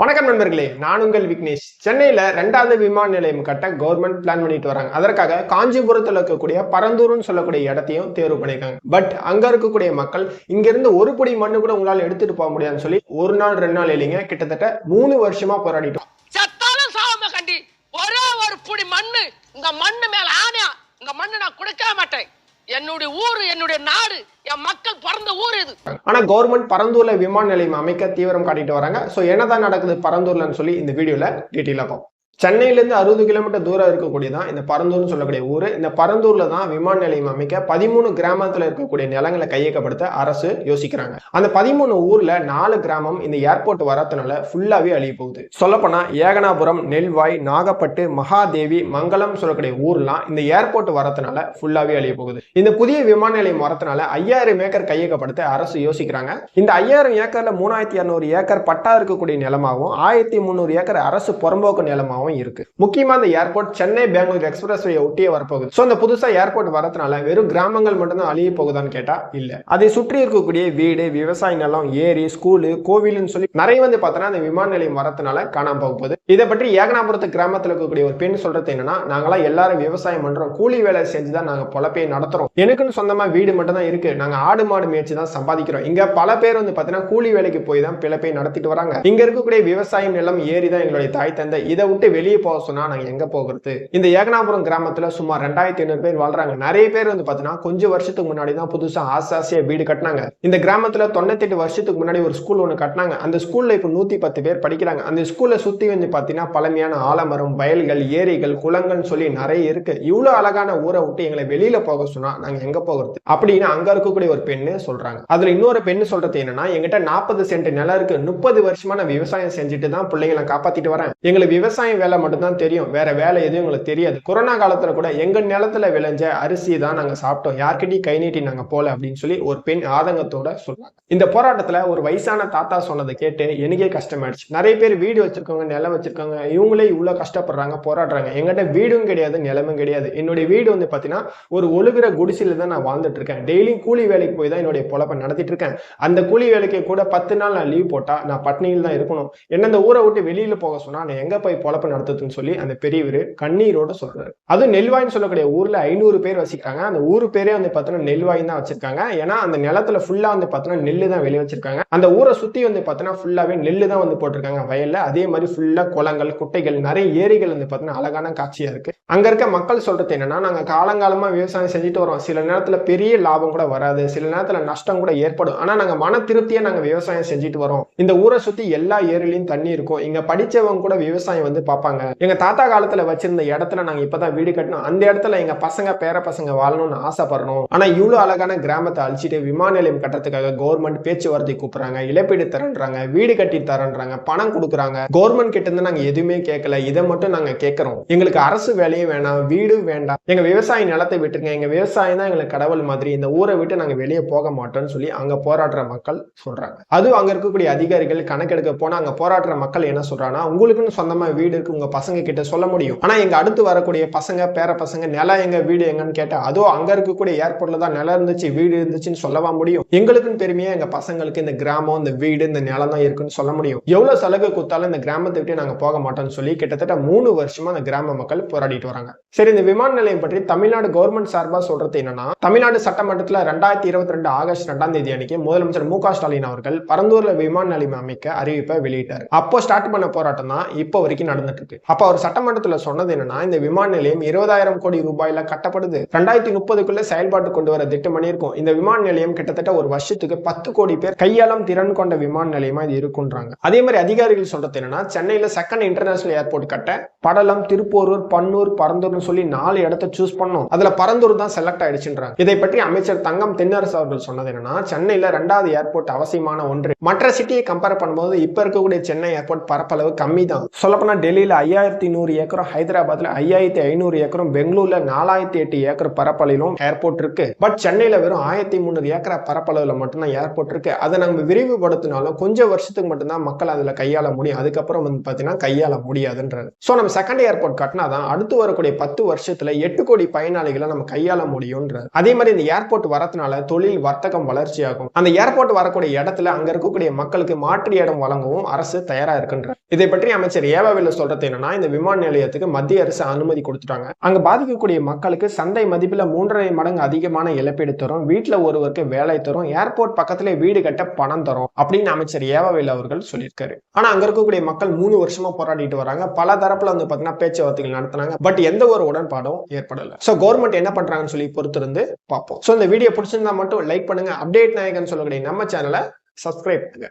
வணக்கம் நண்பர்களே நான் உங்கள் விக்னேஷ். சென்னையில் ரெண்டாவது விமான நிலையம் கட்ட கவர்மெண்ட் பிளான் பண்ணிட்டு வராங்க. அதற்காக காஞ்சிபுரத்தில் இருக்கக்கூடிய பரந்தூர்னு சொல்லக்கூடிய இடத்தையும் தேர்வு பண்ணியிருக்காங்க பட் அங்கே இருக்கக்கூடிய மக்கள் இங்கிருந்து ஒரு பொடி மண்ணு கூட உங்களால் எடுத்துட்டு போக முடியாதுன்னு சொல்லி ஒரு நாள் ரெண்டு நாள் இல்லைங்க கிட்டத்தட்ட மூணு வருஷமா போராடிட்டோம் செத்தாலும் சாவாம கண்டி. ஒரே ஒரு புடி மண்ணு இந்த மண்ணு மேல ஆணையா இந்த மண்ணு நான் கொடுக்க மாட்டேன். என்னுடைய ஊர் என்னுடைய நாடு என் மக்கள் பிறந்த ஊர் இது. ஆனா கவர்மெண்ட் பரந்தூர்ல விமான நிலையம் அமைக்க தீவிரம் காட்டிட்டு வராங்க. சோ என்னதான் நடக்குது பரந்தூர்லன்னு சொல்லி இந்த வீடியோல டீட்டெயிலா பார்ப்போம். சென்னையிலேருந்து அறுபது கிலோமீட்டர் தூரம் இருக்கக்கூடியதான் இந்த பரந்தூர்னு சொல்லக்கூடிய ஊர். இந்த பரந்தூரில் தான் விமான நிலையம் அமைக்க பதிமூணு கிராமத்தில் இருக்கக்கூடிய நிலங்களை கையகப்படுத்த அரசு யோசிக்கிறாங்க. அந்த பதிமூணு ஊர்ல நாலு கிராமம் இந்த ஏர்போர்ட் வரத்தினால ஃபுல்லாகவே அழிய போகுது. சொல்லப்போனால் ஏகனாபுரம் நெல்வாய் நாகப்பட்டு மகாதேவி மங்களம் சொல்லக்கூடிய ஊர்லாம் இந்த ஏர்போர்ட் வரத்தினால ஃபுல்லாவே அழிய போகுது. இந்த புதிய விமான நிலையம் வரத்தினால ஐயாயிரம் ஏக்கர் கையகப்படுத்த அரசு யோசிக்கிறாங்க. இந்த ஐயாயிரம் ஏக்கர்ல மூணாயிரத்தி இரநூறு ஏக்கர் பட்டா இருக்கக்கூடிய நிலமாகவும் ஆயிரத்தி முந்நூறு ஏக்கர் அரசு புறம்போக்கு நிலமாகவும் இருக்கு. முக்கியமா இந்த airport Chennai Bangalore express way ஒட்டியே வரப்போகுது. ஸோ அந்த புதுசா ஏர்போர்ட் வரதுனால வெறும் கிராமங்கள் மட்டும்தான் அழிய போகுதான்னு கேட்டா இல்ல. அதை சுற்றி இருக்கக்கூடிய வீடு விவசாய நிலம் ஏரி ஸ்கூலு கோவில்னு சொல்லி நிறைய வந்து பார்த்தோன்னா அந்த விமான நிலையம் வரதுனால காணாம போக போகுது. இதை பற்றி ஏகனாபுரத்து கிராமத்தில் இருக்கக்கூடிய ஒரு பெண் சொல்றது என்னன்னா நாங்களாம் எல்லாரும் விவசாயம் பண்றோம். கூலி வேலை செஞ்சு தான் நாங்க பொழப்பே நடத்துறோம். எனக்குன்னு சொந்தமா வீடு மட்டும் தான் இருக்கு. நாங்க ஆடு மாடு மேய்ச்சி தான் சம்பாதிக்கிறோம். இங்க பல பேர் வந்து பாத்தீங்கன்னா கூலி வேலைக்கு போய் தான் பிழைப்பை நடத்திட்டு வராங்க. இங்க இருக்கக்கூடிய விவசாயம் நிலம் ஏரி தான் எங்களுடைய தாய் தந்தை. இதை விட்டு வெளியே போக சொன்னா நாங்க எங்க போகிறது? இந்த ஏகனாபுரம் கிராமத்துல சுமார் ரெண்டாயிரத்தி ஐநூறு பேர் வாழ்றாங்க. நிறைய பேர் வந்து பாத்தீங்கன்னா கொஞ்சம் வருஷத்துக்கு முன்னாடி தான் புதுசா ஆசை ஆசையா வீடு கட்டினாங்க. இந்த கிராமத்துல தொண்ணூத்தெட்டு வருஷத்துக்கு முன்னாடி ஒரு ஸ்கூல் ஒன்று கட்டினாங்க. அந்த ஸ்கூல்ல இப்போ நூத்தி பத்து பேர் படிக்கிறாங்க. அந்த ஸ்கூல்ல சுத்தி வந்து பாத்தீங்கன்னா பழமையான ஆலமரம் வயல்கள் ஏரிகள் குளங்கள்னு சொல்லி நிறைய இருக்கு. இவ்வளவு அழகான ஊரை விட்டு எங்களை வெளியில போக சொன்னா நாங்க எங்க போகிறது? அப்படின்னு அங்க இருக்கக்கூடிய ஒரு பெண்ணு சொல்றாங்க. அதுல இன்னொரு பெண்ணு சொல்றது என்னன்னா எங்கிட்ட நாற்பது சென்ட் நிலம் இருக்கு. முப்பது வருஷமா நான் விவசாயம் செஞ்சுட்டு தான் பிள்ளைங்களை காப்பாத்திட்டு வரேன். எங்களுக்கு விவசாயம் வேலை மட்டும் தான் தெரியும். வேற வேலை எதுவும் எங்களுக்கு தெரியாது. கொரோனா காலத்துல கூட எங்க நிலத்துல விளைஞ்ச அரிசி தான் நாங்க சாப்பிட்டோம். யார்கிட்டயும் கை நீட்டி நாங்க போல அப்படின்னு சொல்லி ஒரு பெண் ஆதங்கத்தோட சொன்னாங்க இந்த போராட்டத்துல ஒரு வயசான தாத்தா சொன்னதை கேட்டு எனக்கே கஷ்டமாயிடுச்சு. நிறைய பேர் வீடு வச்சிருக்காங்க நிலம் வச்சிருக்காங்க இவங்களே இவ்வளவு கஷ்டப்படுறாங்க போராடுறாங்க. எங்கிட்ட வீடும் கிடையாது நிலமும் கிடையாது. என்னுடைய வீடு வந்து பாத்தீங்கன்னா ஒரு ஒழுகிற குடிசையில தான் நான் வாழ்ந்துட்டு இருக்கேன். டெய்லியும் கூலி வேலைக்கு போய் தான் என்னுடைய பொழப்பை நடத்திட்டு இருக்கேன். அந்த கூலி வேலைக்கு கூட பத்து நாள் நான் லீவ் போட்டா நான் பட்னியில் தான் இருக்கணும். என்ன இந்த ஊரை விட்டு வெளியில போக சொன்னா நான் எங்க போய் பொழப்ப நடத்துதுன்னு சொல்லி அந்த பெரியவர் கண்ணீரோட சொல்றாரு. அது நெல்வாயின்னு சொல்லக்கூடிய ஊர்ல ஐநூறு பேர் வசிக்கிறாங்க அந்த ஊர் பேரே வந்து பார்த்தீங்கன்னா நெல்வாய் தான் வச்சிருக்காங்க. ஏன்னா அந்த நிலத்துல ஃபுல்லா வந்து பாத்தீங்கன்னா நெல்லு தான் வெளியே வச்சிருக்காங்க. அந்த ஊரை சுத்தி வந்து பாத்தீங்கன்னா ஃபுல்லாவே நெல்லு தான் வந்து போட்டிருக்காங்க வயல்ல. அதே மாதிரி ஃபுல்லா குளங்கள் குட்டைகள் நிறைய ஏரிகள் வந்து பார்த்தீங்கன்னா அழகான காட்சியா இருக்கு. அங்க இருக்க மக்கள் சொல்றது என்னன்னா நாங்க காலங்காலமா விவசாயம் செஞ்சுட்டு வரோம். சில நேரத்துல பெரிய லாபம் கூட வராது. சில நேரத்துல நஷ்டம் கூட ஏற்படும். ஆனா நாங்க மன திருப்தியா நாங்க விவசாயம் செஞ்சுட்டு வரோம். இந்த ஊரை சுத்தி எல்லா ஏரிலையும் தண்ணி இருக்கும். இங்க படிச்சவங்க கூட விவசாயம் வந்து பார்ப்பாங்க. எங்க தாத்தா காலத்துல வச்சிருந்த இடத்துல நாங்க இப்பதான் வீடு கட்டணும் அந்த இடத்துல எங்க பசங்க பேர பசங்க வாழணும்னு ஆசைப்படுறோம் ஆனா இவ்வளவு அழகான கிராமத்தை அழிச்சிட்டு விமான நிலையம் கட்டுறதுக்காக கவர்மெண்ட் பேச்சுவார்த்தை கூப்பிடுறாங்க இழப்பீடு தரன்றாங்க வீடு கட்டி தரன்றாங்க பணம் கொடுக்குறாங்க. கவர்மெண்ட் கிட்ட இருந்து நாங்க எதுவுமே கேட்கல. இதை மட்டும் நாங்க கேட்கறோம். எங்களுக்கு அரசு வேலையும் வேணாம் வீடும் வேண்டாம். எங்க விவசாய நிலத்தை விட்டுருங்க. எங்க விவசாயம் தான் எங்களுக்கு கடவுள் மாதிரி. இந்த ஊரை விட்டு நாங்க வெளியே போக மாட்டோம்னு சொல்லி அங்க போராடுற மக்கள் சொல்றாங்க. அதுவும் அங்க இருக்கக்கூடிய அதிகாரிகள் கணக்கெடுக்க போனா அங்க போராடுற மக்கள் என்ன சொல்றாங்கன்னா உங்களுக்குன்னு சொந்தமா வீடு இருக்கு உங்க பசங்க கிட்ட சொல்ல முடியும். ஆனா எங்க அடுத்து வரக்கூடிய பசங்க பேர பசங்க நிலம் எங்க வீடு எங்கன்னு கேட்டா அதோ அங்க இருக்கக்கூடிய ஏர்போர்ட்ல தான் நிலம் இருந்துச்சு வீடு இருந்துச்சுன்னு சொல்லவா முடியும்? எங்களுக்குன்னு பெருமையா எங்க பசங்களுக்கு இந்த கிராமம் இந்த வீடு இந்த நிலம் தான் இருக்குன்னு சொல்ல முடியும். எவ்வளவு சலுகை கொடுத்தாலும் இந்த கிராமத்தை விட்டு நாங்க போக மாட்டோம்னு சொல்லி கிட்டத்தட்ட மூணு வருஷமா அந்த கிராம மக்கள் போராடிட்டு வராங்க. சரி இந்த விமான நிலையம் பற்றி தமிழ்நாடு கவர்மெண்ட் சார்பா சொல்றது என்னன்னா தமிழ்நாடு சட்டமன்றத்துல ரெண்டாயிரத்தி இருபத்தி ரெண்டு ஆகஸ்ட் ரெண்டாம் தேதி அன்னைக்கு முதலமைச்சர் மு ஸ்டாலின் அவர்கள் பரந்தூர்ல விமான நிலையம் அமைக்க அறிவிப்பை வெளியிட்டார். அப்போ ஸ்டார்ட் பண்ண போராட்டம் தான் இப்போ வரைக்கும் நடந்துட்டு இருக்கு. அப்ப அவர் சட்டமன்றத்துல சொன்னது என்னன்னா இந்த விமான நிலையம் இருபதாயிரம் கோடி ரூபாயில கட்டப்படுது. ரெண்டாயிரத்தி முப்பதுக்குள்ள செயல்பாட்டு கொண்டு வர திட்டம் பண்ணியிருக்கோம். இந்த விமான நிலையம் கிட்டத்தட்ட ஒரு வருஷத்துக்கு பத்து கோடி பேர் கையாளம் திறன் கொண்ட விமான நிலையமா இது இருக்குன்றாங்க. அதே மாதிரி அதிகாரிகள் சொல்றது என்னன்னா சென்னையில செகண்ட் இன்டர்நேஷனல் ஏர்போர்ட் கட்ட படலம் திருப்போரூர் பன்னூர் பரந்தூர்னு சொல்லி நாலு இடத்த சூஸ் பண்ணோம். அதுல பரந்தூர் தான் செலக்ட் ஆயிடுச்சுன்றாங்க. இதை பற்றி அமைச்சர் தங்கம் தென்னரசு அவர்கள் சொன்னது என்னன்னா சென்னையில ரெண்டாவது ஏர்போர்ட் அவசியமான ஒன்று. மற்ற சிட்டியை கம்பேர் பண்ணும்போது இப்ப இருக்கக்கூடிய சென்னை ஏர்போர்ட் பரப்பளவு கம்மி தான் சொல்லப்போனா டெல்லியில ஐயாயிரத்தி நூறு ஏக்கரும் ஹைதராபாத்ல ஐயாயிரத்தி ஐநூறு ஏக்கரும் பெங்களூர்ல நாலாயிரத்தி எட்டு ஏக்கர் பரப்பளவிலும் ஏர்போர்ட் இருக்கு. பட் சென்னையில வெறும் ஆயிரத்தி முந்நூறு ஏக்கர் பரப்பளவுல மட்டும்தான் ஏர்போர்ட் இருக்கு. அதை நம்ம விரிவுபடுத்தினாலும் கொஞ்சம் வருஷத்துக்கு மட்டும்தான் மக்கள் அதுல கையாள முடியும். அதுக்கப்புறம் வந்து பாத்தீங்கன்னா கையாள முடியாதுன்றது. ஸோ நம்ம செகண்ட் ஏர்போர்ட் கட்டினாதான் அடுத்து வரக்கூடிய பத்து வருஷத்துல எட்டு கோடி பயனாளிகளை நம்ம கையாள முடியும்ன்றது. அதே மாதிரி இந்த ஏர்போர்ட் வரதுனால தொழில் வர்த்தகம் வளர்ச்சியாகும். அந்த ஏர்போர்ட் வரக்கூடிய இடத்துல அங்க இருக்கக்கூடிய மக்களுக்கு மாற்று இடம் வழங்கவும் அரசு தயாரா இருக்குன்ற இதை பற்றி அமைச்சர் ஏவாவில் சொல்றது என்னன்னா இந்த விமான நிலையத்துக்கு மத்திய அரசு அனுமதி கொடுத்துட்டாங்க. அங்க பாதிக்கக்கூடிய மக்களுக்கு சந்தை மதிப்புல மூன்றரை மடங்கு அதிகமான இழப்பீடு தரும் வீட்டுல ஒருவருக்கு வேலை தரும் ஏர்போர்ட் பக்கத்துல வீடு கட்ட பணம் தரும் அப்படின்னு அமைச்சர் ஏவாவில் அவர்கள் சொல்லியிருக்காரு. ஆனா அங்க இருக்கக்கூடிய மக்கள் மூணு வருஷமா போராடிட்டு வராங்க. பல தரப்புல வந்து பாத்தீங்கன்னா பேச்சுவார்த்தைகள் நடத்தினாங்க. பட் எந்த ஒரு உடன்பாடும் ஏற்படல. சோ கவர்மெண்ட் என்ன பண்றாங்கன்னு சொல்லி பொறுத்திருந்து பார்ப்போம். சோ இந்த வீடியோ பிடிச்சிருந்தா மட்டும் லைக் பண்ணுங்க. அப்டேட் நாயகன் சொல்லக்கூடிய நம்ம சேனலை சப்ஸ்கிரைப் பண்ணுங்க.